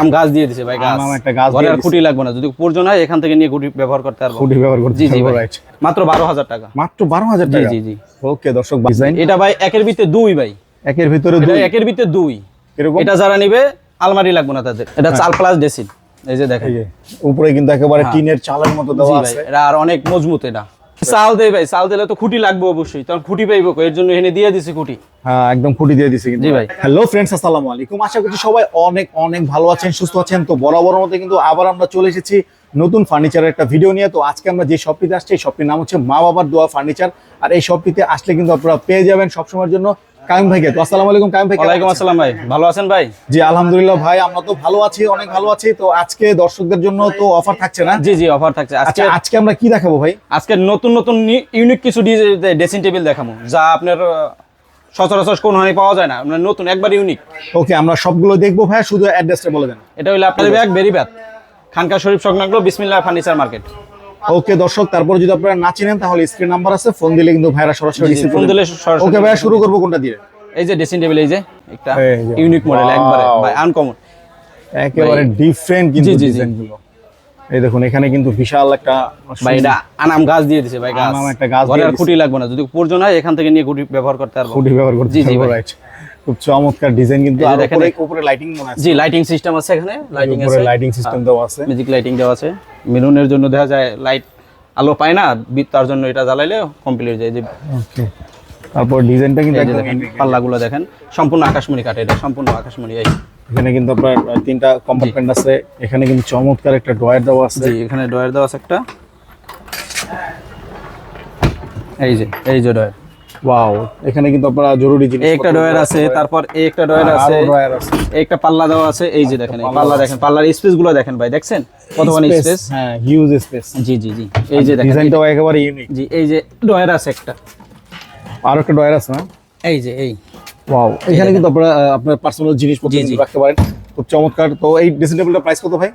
আম গাছ দিয়ে দিছে ভাই গাছ। একটা গাছ ঘরে আর খুঁটি লাগবে না যদি প্রয়োজন হয় এখান থেকে নিয়ে খুঁটি ব্যবহার করতে পারব। খুঁটি ব্যবহার করতে জি জি পারব, মাত্র বারো হাজার টাকা। মাত্র বারো হাজার জি টাকা? জি জি। ওকে দর্শক ডিজাইন এটা ভাই একের ভিতরে দুই ভাই। একের ভিতরে দুই? একের ভিতরে দুই। এরকম এটা যারা নিবে আলমারি লাগবে না তাদের। এটা চাল প্লাস ডেসিন এই যে দেখেন। উপরে কিন্তু একেবারে টিনের চালের মতো দেওয়া আছে। এটা আর অনেক মজবুত এটা। চাল দেয় ভাই চাল দিলে তো খুঁটি লাগবে অবশ্যই। তখন খুঁটি পাইবো এর জন্য এনে দিয়ে দিছি খুঁটি। হ্যাঁ একদম খুঁটি দিয়ে দিছি জি ভাই। হ্যালো ফ্রেন্ডস আসসালামু আলাইকুম। আশা করছি সবাই অনেক অনেক ভালো আছেন সুস্থ আছেন। তো বরাবর মতো কিন্তু আবার আমরা চলে এসেছি নতুন ফার্নিচারের একটা ভিডিও নিয়ে। তো আজকে আমরা যে শপটিতে আসছি এই শপটির নাম হচ্ছে মা বাবার দোয়া ফার্নিচার আর এই শপটিতে আসলে কিন্তু আপনারা পেয়ে যাবেন সবসময়ের জন্য কাইম ভাইকে তো আসসালামু আলাইকুম কাইম ভাই ওয়ালাইকুম আসসালাম ভাই। ভালো আছেন ভাই? জি আলহামদুলিল্লাহ ভাই আমরা তো ভালো আছি অনেক ভালো আছি। তো আজকে দর্শকদের জন্য তো অফার থাকছে না? জি জি অফার থাকছে। আজকে আচ্ছা আজকে আমরা কি দেখাবো ভাই? আজকে নতুন নতুন ইউনিক কিছু ড্রেসিং টেবিল দেখাবো যা আপনার সচরাচর কোন হানি পাওয়া যায় না। মানে নতুন একবার ইউনিক ওকে আমরা সবগুলো দেখব ভাই শুধু অ্যাড্রেসটা বলে দেন। এটা হলো আপনার ব্যাগ বেরি ব্যাগ খানকা শরীফ সংলগ্ন বিসমিল্লাহ ফার্নিচার মার্কেট। ওকে দর্শক তারপর যদি আপনারা না চিনেন তাহলে স্ক্রিন নাম্বার আছে ফোন দিলে কিন্তু ভাইরা সরাসরি রিসিভ ফোন দিলে সরাসরি ওকে ভাইয়া শুরু করব। কোনটা দিয়ে? এই যে ড্রেসিং টেবিল এই যে একটা ইউনিক মডেল একবারে ভাই আনকমন একেবারে ডিফারেন্ট কিন্তু। ডিজাইনগুলো এই দেখুন এখানে কিন্তু বিশাল একটা ভাই এটা আনাম গাছ দিয়ে দিছে ভাই গাছ। আনাম একটা গাছ দিয়ে আর। খুঁটি লাগবে না যদি প্রয়োজন হয় এখান থেকে নিয়ে খুঁটি ব্যবহার করতে পারব। খুঁটি ব্যবহার করতে জি, জি, পারব, ভাই। খুব চমৎকার ডিজাইন কিন্তু আর উপরে উপরে লাইটিং মনে আছে জি লাইটিং সিস্টেম আছে এখানে লাইটিং আছে। উপরে লাইটিং সিস্টেম দেওয়া আছে। ম্যাজিক লাইটিং দেওয়া আছে। মেরুনের জন্য দেখা যায় লাইট আলো পায় না তার জন্য এটা জ্বালাইলে কমপ্লিট হয়ে যায়। যে ওকে তারপর ডিজাইনটা কিন্তু একদম দেখেন পাল্লাগুলো দেখেন সম্পূর্ণ আকাশমণি কাটে এটা সম্পূর্ণ আকাশমণি এই। এখানে কিন্তু আপনার তিনটা কম্পার্টমেন্ট আছে। এখানে কিন্তু চমৎকার একটা ড্রয়ার দেওয়া আছে। জি এখানে ডয়ার দেওয়া আছে একটা। এই যে এই যে ডয়ার ওয়াও এখানে কিন্তু আপনারা জরুরি জিনিস একটা ডয়ার আছে তারপর এই একটা ডয়ার আছে ড্রয়ার আছে। একটা পাল্লা দেওয়া আছে এই যে দেখেন পাল্লা দেখেন পাল্লার স্পেসগুলো দেখেন ভাই দেখছেন? কতখানি স্পেস হ্যাঁ হিউজ স্পেস জি জি জি এই যে দেখেন ডিজাইনটাও একেবারে ইউনিক জি এই যে ডয়ার আছে একটা। আর একটা ড্রয়ার আছে না? এই যে এই। ওয়াও এখানে কিন্তু আপনারা আপনার পার্সোনাল জিনিসপত্র। রাখতে পারেন। খুব চমৎকার। তো এই ড্রেসিং প্রাইস কত ভাই?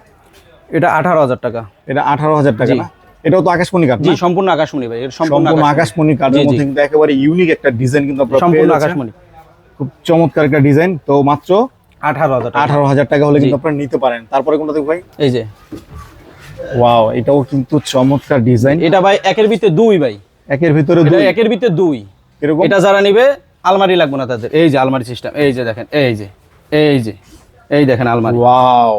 এটা আঠারো হাজার টাকা। এটা আঠারো হাজার টাকা না? এটাও তো আকাশমণি কাঠ জি সম্পূর্ণ আকাশমণি ভাই এটা সম্পূর্ণ আকাশমণি। কাঠের। মধ্যে কিন্তু একেবারে ইউনিক একটা ডিজাইন কিন্তু আপনারা সম্পূর্ণ আকাশমণি। খুব চমৎকার একটা ডিজাইন তো মাত্র আঠারো হাজার আঠারো হাজার টাকা হলে কিন্তু আপনারা নিতে পারেন। তারপরে কোনটা ভাই? এই যে। ওয়াও এটাও কিন্তু চমৎকার ডিজাইন এটা ভাই একের ভিতরে দুই ভাই। একের ভিতরে দুই? একের ভিতরে দুই। এরকম এটা যারা নিবে আলমারি লাগবে না তাদের। এই যে আলমারি সিস্টেম এই যে দেখেন এই যে এই যে এই দেখেন আলমারি। ওয়াও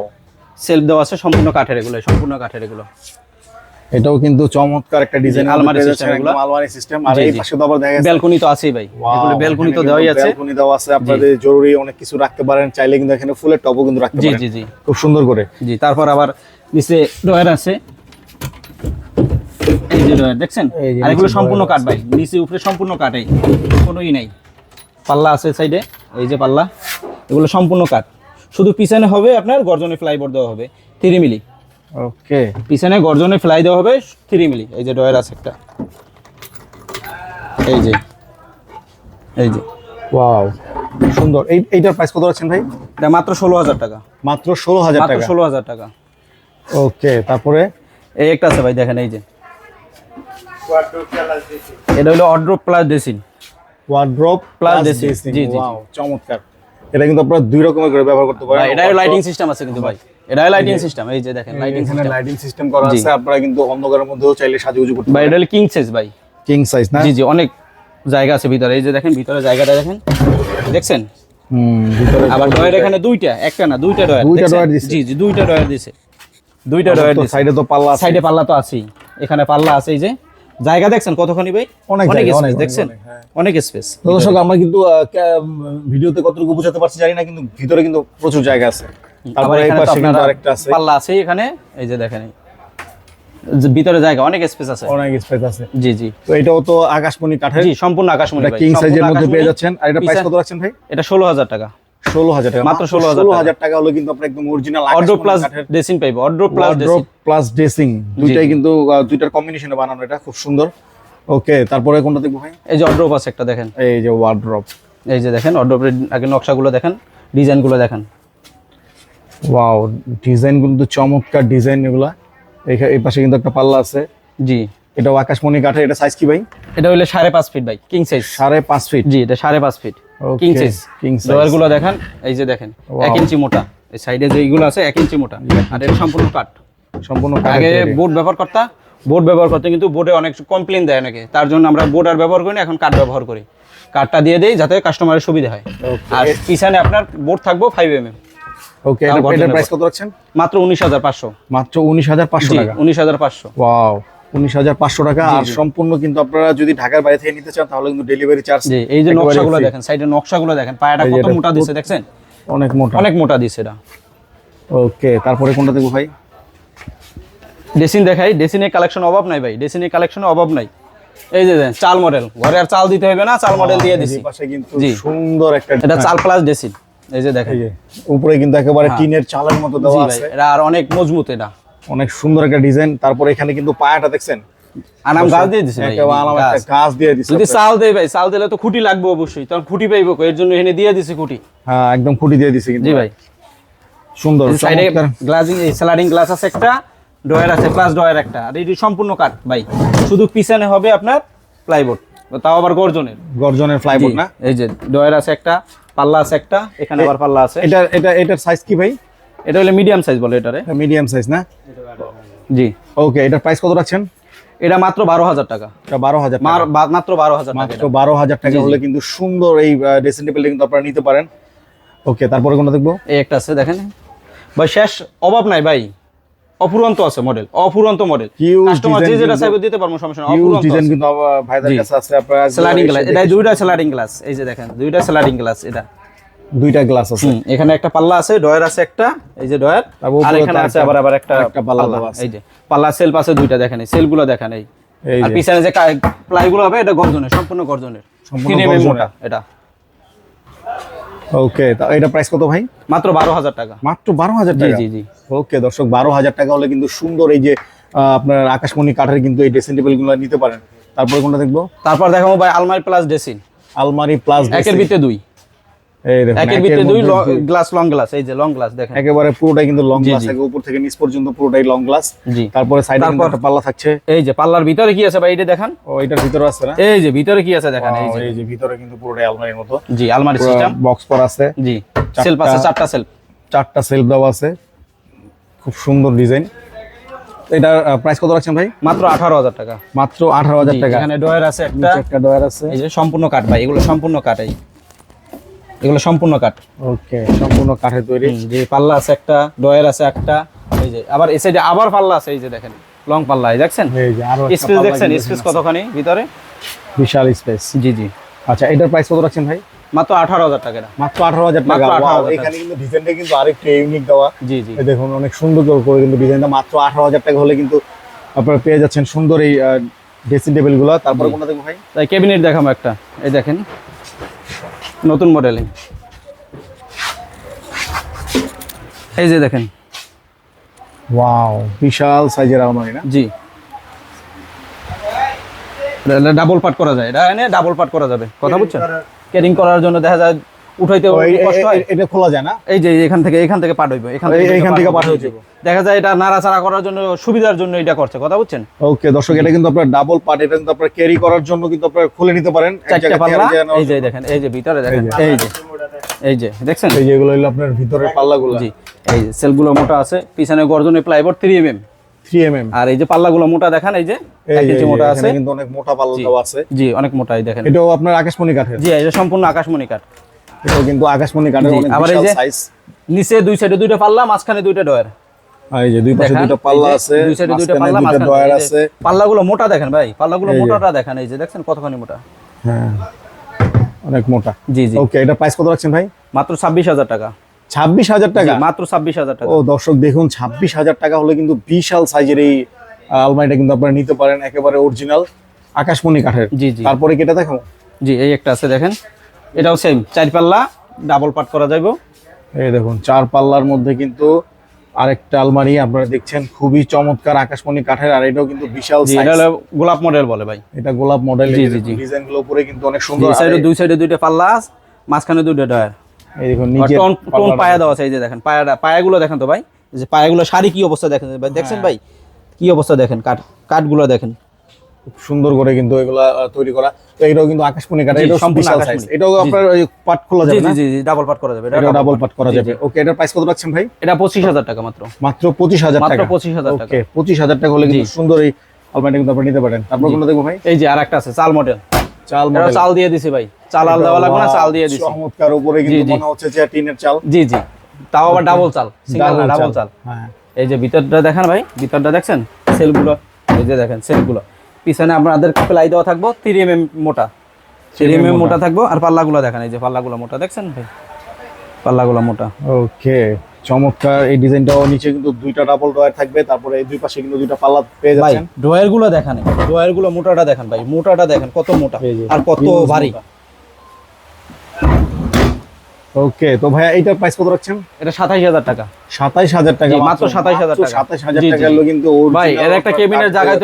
সেলফ দেওয়া আছে সম্পূর্ণ কাঠের এগুলো সম্পূর্ণ কাঠের এগুলো। এটাও কিন্তু চমৎকার একটা ডিজাইন আলমারি system এগুলো। আলমারি সিস্টেম আর এই পাশে তো আবার দেখা যাচ্ছে ব্যালকনি তো আছেই ভাই। এগুলো ব্যালকনি তো দেওয়াই আছে। ব্যালকনি দেওয়া আছে। আপনাদের জরুরি অনেক কিছু রাখতে পারেন চাইলে কিন্তু এখানে ফুলের টবও কিন্তু রাখতে পারেন। জি জি। জি খুব সুন্দর করে। জি তারপর আবার নিচে ডয়ার আছে। এই যে ডয়ার দেখছেন? আর এগুলো সম্পূর্ণ কাঠ ভাই। নিচে উপরে সম্পূর্ণ কাঠই কোনো ই নাই। পাল্লা আছে সাইডে এই যে পাল্লা। এগুলো সম্পূর্ণ কাঠ। শুধু পিছনে হবে আপনার গর্জনে ফ্লাইবোর্ড দেওয়া হবে। Three milli. ওকে পিছনে গর্জনে ফ্লাই দেওয়া হবে থ্রি মিলি এই যে ডয়ার আছে একটা। এই যে এই যে। ওয়াও সুন্দর। এই এইটার প্রাইস কত রাখছেন ভাই? এটা মাত্র ষোলো হাজার টাকা। মাত্র ষোলো হাজার টাকা। ষোলো হাজার টাকা। ওকে তারপরে? এই একটা আছে ভাই দেখেন এই যে। এটা হলো wardrobe plus dressing wardrobe plus dressing জি, জি। চমৎকার। এটা কিন্তু আপনারা দুই রকমের করে ব্যবহার করতে পারেন। এটাই লাইটিং সিস্টেম আছে কিন্তু ভাই। এটাই লাইটিং সিস্টেম এই যে দেখেন লাইটিং সিস্টেম লাইটিং সিস্টেম করা আছে আপনারা কিন্তু অন্ধকারের মধ্যেও চাইলে সাজুগুজু করতে পারেন। এটা কিং সাইজ ভাই। কিং সাইজ না? জি জি অনেক জায়গা আছে ভিতরে। এই যে দেখেন ভিতরে জায়গাটা দেখেন। দেখছেন? আবার ডয়ার এখানে দুইটা একটা না দুইটা ডয়ার দুইটা? ডয়ার দিছে। জি জি দুইটা ডয়ার দিছে। দুইটা ডয়ার দিছে। সাইডে তো পাল্লা আছে। সাইডে পাল্লা তো আছেই। এখানে পাল্লা আছে এই যে। জায়গা দেখছেন কতখানি ভাই? অনেক অনেক দেখছেন? অনেক, হ্যাঁ। স্পেস দর্শক আমরা কিন্তু ভিডিওতে কতটুকু বোঝাতে পারছি জানি না কিন্তু ভিতরে কিন্তু প্রচুর জায়গা আছে। তারপরে এই পাশে কিন্তু আরেকটা আছে। পাল্লা আছে এখানে এই যে দেখেন ভিতরে জায়গা অনেক স্পেস আছে। অনেক স্পেস আছে। জি জি। তো এটাও তো আকাশমণি কাঠের। জি সম্পূর্ণ আকাশমণি এটা কিং সাইজের মধ্যে পেয়ে যাচ্ছেন। আর এটা প্রাইস কত রাখছেন ভাই? এটা ষোলো হাজার টাকা। ষোলো হাজার টাকা। মাত্র 16,000 টাকা। টাকা হলে কিন্তু একদম অরিজিনাল অর্ডার প্লাস ড্রেসিং পাইবো order plus dressing plus dressing দুইটাই কিন্তু দুইটার কম্বিনেশনে বানানো এটা খুব সুন্দর। ওকে তারপরে কোনটা দেখব ভাই? এই যে অর্ডার আছে একটা দেখেন। এই যে ওয়ার্ড্রপ এই যে দেখেন অর্ডারের আগে নকশাগুলো দেখেন ডিজাইনগুলো দেখেন। ওয়াও ডিজাইন কিন্তু চমৎকার ডিজাইন এগুলা। এই পাশে কিন্তু একটা পাল্লা আছে। জি। এটা আকাশমণি কাঠের এটা সাইজ কি ভাই? এটা হইলে সাড়ে পাঁচ ফিট ভাই কিং সাইজ সাড়ে পাঁচ ফিট জি এটা সাড়ে পাঁচ ফিট কিং সাইজ size। ডয়ারগুলো দেখেন এই যে দেখেন। এক ইঞ্চি মোটা। এই সাইডে যে এইগুলো আছে এক ইঞ্চি মোটা। আর এটা সম্পূর্ণ কাঠ। সম্পূর্ণ আগে বোর্ড ব্যবহার করতা বোর্ড ব্যবহার করতে কিন্তু বোর্ডে অনেক কমপ্লেন দেয় অনেকে। তার জন্য আমরা বোর্ড আর ব্যবহার করি না এখন কাঠ ব্যবহার করি। কাঠটা দিয়ে দেই যাতে কাস্টমারের সুবিধা হয়। আর পিছনে আপনার বোর্ড থাকব five M M okay original price কত রাখছেন? মাত্র উনিশ হাজার পাঁচশো। মাত্র উনিশ হাজার পাঁচশো জি টাকা? উনিশ হাজার পাঁচশো। ওয়াও উনিশ হাজার পাঁচশো টাকা। আর সম্পূর্ণ কিন্তু আপনারা যদি ঢাকার বাইরে থেকে নিতে চান তাহলে কিন্তু ডেলিভারি চার্জ এই যে নকশাগুলো দেখেন সাইডে নকশাগুলো দেখেন পায়াটা কত মোটা দিছে দেখছেন? অনেক মোটা। অনেক মোটা দিছে এটা। ওকে তারপরে কোনটা দেখব ভাই? ডেসিন দেখাই ডেসিনের কালেকশন অভাব নাই ভাই ডেসিনের কালেকশনের অভাব নাই। এই যে চাল মডেল ঘরে আর চাল দিতে হবে না চাল মডেল দিয়ে দিছি। পাশে কিন্তু সুন্দর একটা এটা চাল প্লাস ডেসিন এই যে দেখেন। উপরে কিন্তু একেবারে টিনের চালের মতো দেওয়া আছে। এটা আর অনেক মজবুত এটা। অনেক সুন্দর একটা ডিজাইন। তারপরে এখানে কিন্তু পায়াটা দেখছেন? আনাম গাছ দিয়ে দিছে একেবারে গাছ। একটা গাছ। দিয়ে দিচ্ছে যদি চাল ভাই চাল দিলে তো খুঁটি লাগবে অবশ্যই তখন খুঁটি পাইবো এর জন্য এখানে দিয়ে দিছি খুঁটি। হ্যাঁ একদম খুঁটি দিয়ে দিছে কিন্তু জি ভাই। সুন্দর সাইডে গ্লাসিং এই স্লাইডিং গ্লাস আছে একটা ডয়ার আছে প্লাস ডয়ার একটা। আর এটি সম্পূর্ণ কাঠ ভাই। শুধু পিছনে হবে আপনার প্লাইবোর্ড তাও আবার গর্জনের। গর্জনের ফ্লাইবোর্ড জি, না? এই যে ডয়ার আছে একটা পাল্লা আছে একটা এখানে আবার পাল্লা আছে। এটা এটা এটার সাইজ কি ভাই? এটা হলো মিডিয়াম সাইজ বলে এটারে। মিডিয়াম সাইজ না? জি। ওকে এটার প্রাইস কত রাখছেন? এটা মাত্র বারো হাজার টাকা। এটা বারো হাজার টাকা। মাত্র বারো হাজার মাত্র। বারো হাজার টাকা। হলে কিন্তু সুন্দর এই ড্রেসিং টেবিলটা কিন্তু আপনারা নিতে পারেন। ওকে তারপরে কোনটা দেখব? এই একটা আছে দেখেন। ভাই শেষ অভাব নাই ভাই। অপুরন্ত আছে মডেল অপুরন্ত মডেল কাস্টমার যে যেটা চাইবে দিতে পারব সমস্যা নেই অপুরন্ত ডিজাইন কিন্তু ভাইদের কাছে আছে আপনারা স্লাইডিং গ্লাস এটা দুইটা স্লাইডিং গ্লাস এই যে দেখেন দুইটা স্লাইডিং গ্লাস এটা। দুইটা গ্লাস আছে। এখানে একটা পাল্লা আছে ডয়ার আছে একটা এই যে ডয়ার আর এখানে আছে আবার আবার একটা আরেকটা পাল্লা আছে। এই যে। পাল্লা সেলফ আছে দুইটা দেখেন এই সেলগুলো দেখেন এই। আর পিছনে যে প্লাই গুলো হবে এটা গর্জনের সম্পূর্ণ গর্জনের। সম্পূর্ণ গর্জনের। এটা। ওকে তা এটা প্রাইস কত ভাই? মাত্র বারো হাজার টাকা। মাত্র বারো হাজার জি টাকা? জি জি। ওকে দর্শক বারো হাজার টাকা হলে কিন্তু সুন্দর এই যে আপনার আকাশমণি কাঠের কিন্তু এই ড্রেসিং টেবিলগুলো নিতে পারেন। তারপরে কোনটা দেখব? তারপর দেখাবো ভাই আলমারি প্লাস ড্রেসিং আলমারি প্লাস একের ভিতরে দুই। একের একের ভিতরে দুই গ্লাস লং গ্লাস এই যে লং গ্লাস দেখেন। একেবারে পুরোটাই কিন্তু লং গ্লাস জি। উপর থেকে নিচ পর্যন্ত পুরোটাই লং গ্লাস তারপরে সাইডে কিন্তু একটা পাল্লা থাকছে। এই যে পাল্লার ভিতরে কি আছে ভাই এটা দেখান। ও এটার ভিতরে আছে না? এই যে ভিতরে কি আছে দেখান এই যে। এই যে ভিতরে কিন্তু পুরোটাই আলমারির মতো। জি আলমারি সিস্টেম বক্স করা আছে। জি সেলফ আছে চারটা- সেলফ চারটা সেলফ দেওয়া আছে। খুব সুন্দর ডিজাইন এটার প্রাইস কত রাখছেন ভাই? মাত্র আঠারো হাজার টাকা। মাত্র আঠারো হাজার টাকা। এখানে ডয়ার আছে একটা। ডয়ার আছে। এই যে সম্পূর্ণ কাঠ ভাই এগুলো সম্পূর্ণ কাঠ এই। এগুলো সম্পূর্ণ কাঠ। ওকে সম্পূর্ণ কাঠের তৈরি। যে পাল্লা আছে একটা ডয়ার আছে একটা এই যে আবার এই সাইডে আবার পাল্লা আছে এই যে দেখেন লং পাল্লা এই দেখছেন? এই যে আরও স্পেস দেখছেন স্পেস কতখানি ভিতরে? বিশাল স্পেস। জি জি। আচ্ছা এটার প্রাইস কত রাখছেন ভাই? মাত্র আঠারো হাজার টাকা। মাত্র আঠারো হাজার টাকা। 18,000 এখানে কিন্তু ডিজাইনটা কিন্তু আরেকটু ইউনিক দেওয়া। জি জি। দেখুন অনেক সুন্দর করে কিন্তু ডিজাইনটা মাত্র আঠারো হাজার টাকা হলে কিন্তু আপনারা পেয়ে যাচ্ছেন সুন্দর এই ড্রেসিং টেবিলগুলো। তারপরে কোনটা দেখব ভাই? তাই ক্যাবিনেট দেখাবো একটা। এই দেখেন। নতুন মডেল। এই যে দেখেন। ওয়াও বিশাল সাইজের আলমারি না? জি। ডাবল পার্ট করা যায়। এটা এনে ডাবল পার্ট করা যাবে। কথা বুঝছেন? ক্যারিং করার জন্য দেখা যায় উঠাইতে কষ্ট হয়? এটা খোলা যায় না? এই যে এখান থেকে এখান থেকে হইবে এখান এই- এইখান থেকে হইবে। দেখা যায় এটা নাড়াচাড়া করার জন্য সুবিধার জন্য এটা করছে কথা বুঝছেন? ওকে দর্শক এটা কিন্তু আপনার ডাবল পার্ট এটা কিন্তু আপনার ক্যারি করার জন্য কিন্তু আপনারা খুলে নিতে পারেন। চারটা পাল্লা। এই যে দেখেন এই যে ভিতরে দেখেন এই যে। এই যে দেখছেন? এই যেগুলো হলো আপনার ভিতরের পাল্লাগুলো। জি এই যে সেলগুলো মোটা আছে পিছনে গর্জনে plyboard three M three M M আর এই যে পাল্লাগুলো মোটা দেখেন এই যে মোটা আছে। কিন্তু অনেক মোটা পাল্লা দেওয়া আছে। জি অনেক মোটা এই দেখেন। এটাও আপনার আকাশমণি কাঠের। জি যে সম্পূর্ণ আকাশমণি কাঠ। এটাও কিন্তু আকাশমণি কাঠের অনেক বিশাল সাইজ নিচে দুই সাইডে দুইটা পাল্লা মাঝখানে দুইটা ডয়ার এই যে দুই পাশে দুটো পাল্লা আছে দুই সাইডে দুইটা পাল্লা মাঝখানে ডয়ার আছে। পাল্লাগুলো মোটা দেখেন ভাই পাল্লাগুলো মোটাটা দেখেন এই যে কতখানি মোটা? হ্যাঁ অনেক মোটা। জি জি। ওকে এটা প্রাইস কত রাখছেন ভাই? মাত্র ছাব্বিশ হাজার টাকা। ছাব্বিশ হাজার টাকা? মাত্র ছাব্বিশ হাজার টাকা। ও দর্শক দেখুন ছাব্বিশ হাজার টাকা হলে কিন্তু বিশাল সাইজের এই আলমারিটা কিন্তু আপনারা নিতে পারেন একেবারে অরিজিনাল আকাশমণি কাঠের। জি জি। তারপরে কেটে দেখো জি এই একটা আছে দেখেন। এটাও সেম চার পাল্লা ডাবল পাট করা যাইব। এই দেখুন চার পাল্লার মধ্যে কিন্তু আরেকটা আলমারি আপনারা দেখছেন খুবই চমৎকার আকাশমণি কাঠের আর এটাও কিন্তু বিশাল এটা গোলাপ মডেল বলে ভাই। এটা গোলাপ মডেল জি, জি। ডিজাইনগুলো উপরে কিন্তু অনেক সুন্দর সাইডে দুই সাইডে দুইটা পাল্লা মাঝখানে দুইটা ডয়ার এই দেখুন নিচে টোন টোন পায়া দেওয়া আছে এই যে দেখেন পায়াটা পায়াগুলো দেখেন তো ভাই যে পায়াগুলো শাড়ি কি অবস্থা দেখেন? ভাই দেখছেন ভাই কি অবস্থা দেখেন কাঠ কাঠগুলো দেখেন। খুব সুন্দর করে কিন্তু এগুলা তৈরি করা। তো এটাও কিন্তু আকাশমণি সম্পূর্ণ সাইজ এটাও আপনার পাট খোলা যাবে জি না? জি জি ডাবল পাট করা যাবে। এটা ডাবল পাট। করা যাবে। ওকে এটার প্রাইস কত রাখছেন ভাই? এটা পঁচিশ হাজার টাকা মাত্র। মাত্র পঁচিশ হাজার মাত্র টাকা। পঁচিশ হাজার টাকা। ওকে পঁচিশ হাজার টাকা হলে কিন্তু সুন্দর এই আলমারিটা কিন্তু আপনি নিতে পারেন। তারপর। কোনটা দেখব ভাই? এই যে আর একটা আছে চাল মডেল। চাল model। চাল দিয়ে দিছি ভাই। চাল আলাদা দেওয়া লাগবে না চাল দিয়ে দিছি। চমৎকার উপরে কিন্তু। মনে হচ্ছে যে টিনের চাল। জি জি। তাও আবার ডাবল চাল সিঙ্গেল না ডাবল চাল। হ্যাঁ। এই যে ভিতরটা দেখেন ভাই ভিতরটা দেখছেন? সেলগুলো এই যে দেখেন সেলগুলো। পিছনে আপনাদের প্লাই দেওয়া থাকব থ্রি এম মোটা থ্রি এম মোটা। মোটা থাকব আর পাল্লাগুলো দেখেন এই যে পাল্লাগুলো মোটা দেখছেন ভাই? পাল্লাগুলো মোটা। ওকে চমৎকার এই ডিজাইনটাও নিচে কিন্তু দুইটা ডাবল ডয়ার থাকবে তারপরে এই দুই পাশে কিন্তু দুইটা পাল্লা পেয়ে যাচ্ছেন। ড্রয়ারগুলো দেখেন ড্রয়ারগুলো মোটাটা দেখেন ভাই মোটাটা দেখেন কত মোটা আর কত ভারী। ওকে তো ভাইয়া এইটার প্রাইস কত রাখছেন? এটা সাতাইশ হাজার টাকা। সাতাইশ হাজার টাকা জি, মাত্র 27,000 টাকা। কিন্তু ভাই এর একটা কেবিনের জায়গায়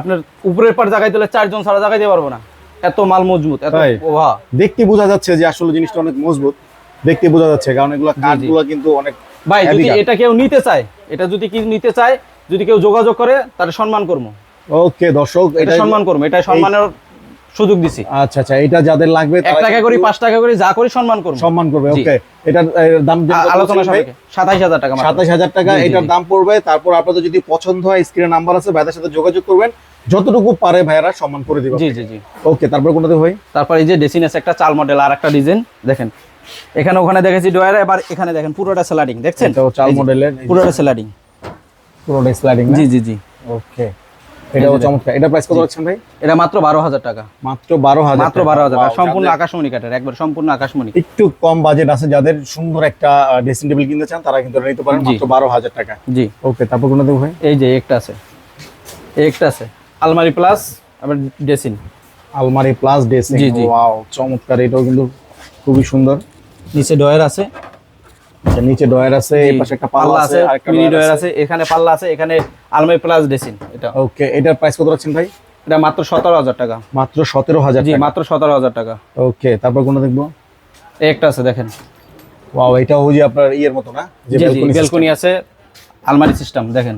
আপনার উপরের পার জায়গায় চারজন সারা জায়গায় দিতে পারব না। এত মাল মজবুত এত যাচ্ছেন। দেখতে বোঝা যাচ্ছে যে আসলে জিনিসটা অনেক মজবুত। দেখতে বোঝা যাচ্ছে কারণ এগুলো কাঠগুলো কিন্তু অনেক ভাই যদি এটা কেউ নিতে চায় এটা যদি কি নিতে চায় যদি কেউ যোগাযোগ করে তাহলে সম্মান করব। ওকে দর্শক এটা সম্মান করব এটা সম্মানের সুযোগ দিছি। আচ্ছা আচ্ছা এটা যাদের লাগবে এক টাকা করি পাঁচ টাকা করি যা করি সম্মান করব। সম্মান করবে ওকে এটার দাম আলোচনা সাপেক্ষে। সাতাইশ হাজার টাকা। সাতাশ হাজার টাকা এটার দাম পড়বে। তারপর আপনাদের যদি পছন্দ হয় স্ক্রিনে নাম্বার আছে ভাইদের সাথে যোগাযোগ করবেন। যতটুকু পারে ভাইয়ারা সম্মান করে দিবে। জি জি জি। ওকে তারপর কোনটাতে ভাই? তারপর এই যে ডেসিনেস একটা চাল মডেল আর একটা ডিজাইন দেখেন এখানে ওখানে দেখেছি ডয়ার এবার এখানে দেখেন পুরোটা স্লাইডিং দেখছেন? এটাও চাল মডেলের পুরোটা স্লাইডিং পুরোটা স্লাইডিং জি জি জি। ওকে এটাও চমৎকার। এটা প্রাইস কত রাখছেন ভাই? এটা মাত্র বারো হাজার টাকা। মাত্র বারো হাজার মাত্র বারো হাজার টাকা। সম্পূর্ণ আকাশমণি একবার সম্পূর্ণ আকাশমণি। একটু কম বাজেট আছে যাদের সুন্দর একটা ড্রেসিং টেবিল কিনতে চান তারা কিন্তু নিতে পারেন। মাত্র বারো হাজার টাকা। জি। ওকে তারপর কোনটা ভাই? এই যে একটা আছে। একটা আছে। আলমারি প্লাস আবার ড্রেসিং আলমারি প্লাস ড্রেসিং। ওয়াও চমৎকার এটাও কিন্তু খুবই সুন্দর। নিচে ডয়ার আছে। নিচে ডয়ার আছে এই পাশে একটা পাল্লা আছে মিনি ডয়ার আছে। এখানে পাল্লা আছে এখানে আলমারি প্লাস ড্রেসিং এটা। ওকে এটার প্রাইস কত রাখছেন ভাই? এটা মাত্র সতেরো হাজার টাকা। মাত্র সতেরো হাজার জি মাত্র সতেরো হাজার টাকা। ওকে তারপর কোনটা দেখব? একটা আছে দেখেন। ওয়াও এটা ওই যে আপনার ইয়ের মতো না? যে বেলকনি আছে আলমারি সিস্টেম দেখেন।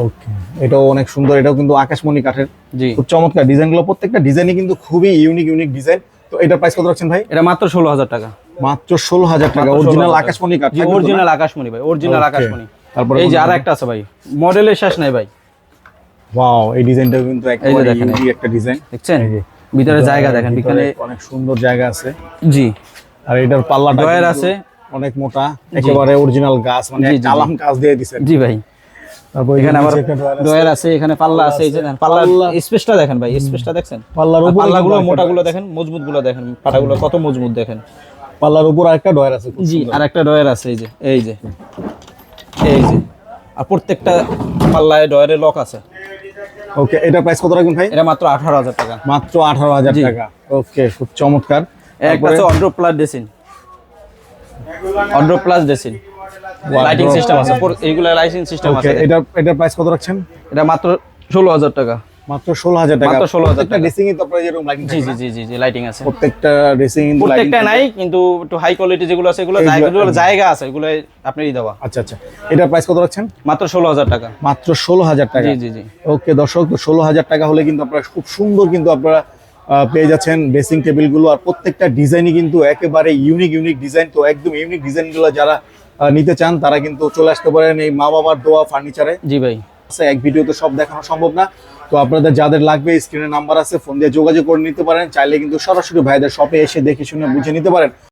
ওকে এটাও অনেক সুন্দর এটাও কিন্তু আকাশমণি কাঠের। জি। খুব চমৎকার ডিজাইনগুলো প্রত্যেকটা ডিজাইনই কিন্তু খুবই ইউনিক ইউনিক ডিজাইন তো এটার প্রাইস কত রাখছেন ভাই? এটা মাত্র ষোলো হাজার টাকা। মাত্র ষোলো হাজার টাকা। অরিজিনাল আকাশমণি কাঠ? অরিজিনাল আকাশমণি ভাই অরিজিনাল আকাশমণি। তারপরে এই যে আর একটা আছে ভাই মডেলের শেষ নাই ভাই। ওয়াও এই ডিজাইনটাও কিন্তু একটা ডিজাইন দেখছেন? এই যে। ভিতরে জায়গা দেখেন ভিতরে এখানে অনেক সুন্দর জায়গা আছে। জি। আর এটার পাল্লাটা ডয়ার আছে। অনেক মোটা একেবারে অরিজিনাল গাছ মানে কালাম গাছ দিয়ে দিছেন। জি ভাই। তারপর এখানে আবার ডয়ার আছে। এখানে পাল্লা আছে এই যে পাল্লা। স্পেসটা দেখেন ভাই স্পেসটা দেখছেন? পাল্লার উপর পাল্লাগুলো মোটাগুলো দেখেন মজবুতগুলো দেখেন পাটাগুলো কত মজবুত দেখেন। পাল্লার উপর আরেকটা ডয়ার আছে জি সুন্দর। আর একটা ডয়ার আছে এই যে এই যে এই যে। আর প্রত্যেকটা পাল্লায় ডয়ারের লক আছে। ওকে এটা প্রাইস কত রাখবেন ভাই? এটা মাত্র আঠারো হাজার টাকা। মাত্র আঠারো হাজার জি। টাকা। ওকে খুব চমৎকার। একটা আছে wardrobe plus dressing wardrobe plus dressing lighting system আছে এইগুলো লাইটিং সিস্টেম আছে। এটা এটার প্রাইস কত রাখছেন? এটা মাত্র ষোলো হাজার টাকা। মাত্র ষোলো হাজার টাকা। মাত্র 16,000 টাকা। ড্রেসিং তো যেরকম লাইটিং জি জি জি জি লাইটিং আছে। প্রত্যেকটা ড্রেসিং কিন্তু প্রত্যেকটা নাই কিন্তু একটু হাই কোয়ালিটি যেগুলো আছে এগুলো জায়গা জায়গা আছে এগুলো আপনারই দেওয়া। আচ্ছা আচ্ছা। এটার প্রাইস কত রাখছেন? মাত্র ষোলো হাজার টাকা। মাত্র ষোলো হাজার টাকা। জি জি জি। ওকে দর্শক তো ষোলো হাজার টাকা হলে কিন্তু আপনারা খুব সুন্দর কিন্তু আপনারা পেয়ে যাচ্ছেন ড্রেসিং টেবিলগুলো আর প্রত্যেকটা ডিজাইনই কিন্তু একেবারে ইউনিক ইউনিক ডিজাইন তো একদম ইউনিক ডিজাইনগুলো যারা নিতে চান তারা কিন্তু চলে আসতে পারেন এই মা বাবার দোয়া ফার্নিচারে। জি ভাই। আছে এক ভিডিওতে সব দেখানো সম্ভব না। তো আপনাদের যাদের লাগবে স্ক্রিনে নাম্বার আছে ফোন দিয়ে যোগাযোগ করে নিতে পারেন। চাইলে কিন্তু সরাসরি ভাইদের শপে এসে দেখে শুনে বুঝে নিতে পারেন।